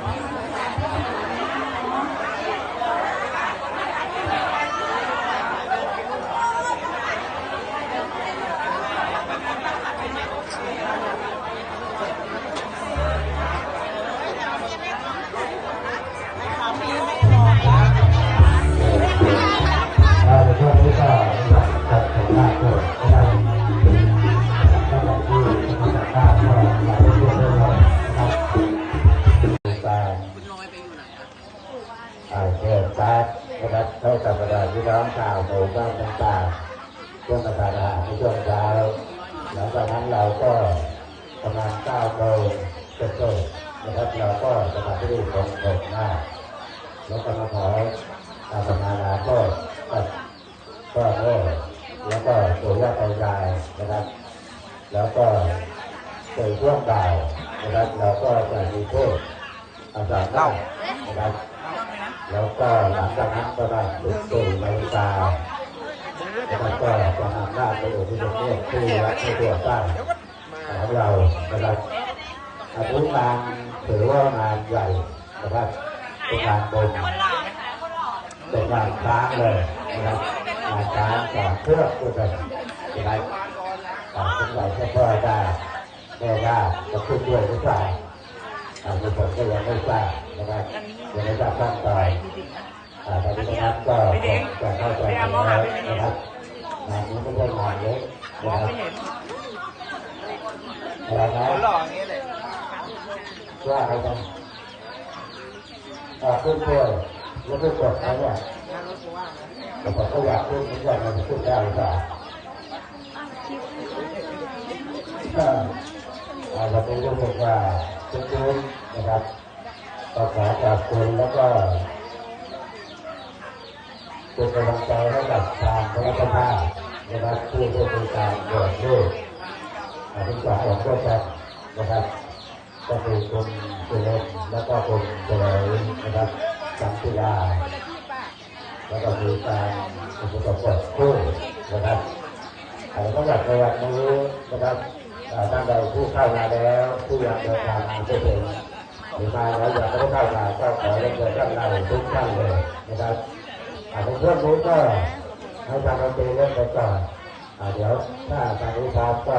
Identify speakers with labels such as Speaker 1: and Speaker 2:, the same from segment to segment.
Speaker 1: Bye. วงประทานอาหารในช่วงเช้าหลังจากนั้นเราก็ประมาณเก้าโมงเสร็จๆนะครับเราก็จะทำพิธีของผมหน้าแล้วก็มาขออาสนาลาก็กับก็แม่แล้วก็ตัวญาติยายนะครับ แล้วก็ในช่วงบ่ายนะครับ เราก็จะมีเทศอาสาเล่านะครับ แล้วก็หลังจากนั้นประมาณสิบสี่นาฬิกา แล้วก็จะนำหน้าไปอยู่ที่ประเทศที่วัดที่ตัวตั้งของเรานะครับอาทุกงานถือว่างานใหญ่นะครับเป็นงานบุญเป็นงานช้างเลยนะครับงานช้างสอเครื่องด้วยกันะครับฝากคุณใหญ่ช่วยได้แม่ได้จะขึ้นด้วยหรือเปล่าอันนี้ผมก็ยังไม่ทราบนะครับยังไม่ทราบขั้นตอนอ่าตอนนี้นะครับก็จะเข้าใจนะครับ งานนี้ไม่ใช่งานเล็กนะครับอะไรนะ
Speaker 2: หล่ออย่างนี้เลย
Speaker 1: ว่าอะไรกันอ่าขึ้นด้วยแล้วขึ้นกดเขาเนี่ยแต่ผมก็อยากขึ้นเหมือนกันมันจะขึ้นได้หรือเปล่าอาอ่าเราเป็นเรื่องว่าทุกคนนะครับก็ขอขอบคุณแล้วก็เป็นกำลังใจให้กับทา ระราชทานนะครับที่ได้มีการโหวตลูกอาทิตย์สององค์ด้วยกันนะครับก็คือคุณสุเล็กแล้วก็คุณเฉลยนะครับสังศิลาแล้วก็มีการอุปสมบทคู่นะครับอันนี้ก็อยากในวันนี้นะครับอ่าท่านใดผู้เข้ามาแล้วผู้ยังเดินทางมาไม่ถึงหรือมาแล้วยังไม่ได้เข้ามาก็ขอเรียนเชิญท่านเราทุกท่านเลยนะครับอ่าในช่วงนี้ก็ ให้ทางดนตรีเล่นไปก่อนเดี๋ยวถ้าทางนี้พร้อมก็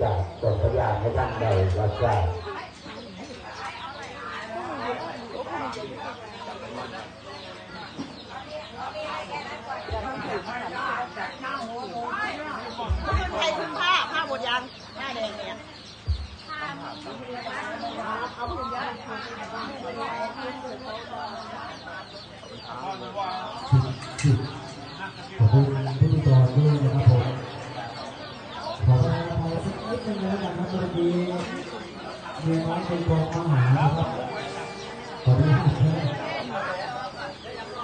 Speaker 1: จะส่งสัญญาณให้ท่านใดรับทราบ
Speaker 3: ใครพึ่งผ้าผ้าหมดยังผ้าแดงเนี่ย
Speaker 4: ขอบคุณพิธีกรด้วยนะครับผมขอแสดงความสักนิดนึงแล้วกันนะเมื่อกี้มีน้องเป็นกองอาหารนะครับขออนุญาตนะ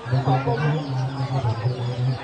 Speaker 4: เป็นกองอาหารนะครับผมคนนี้นะ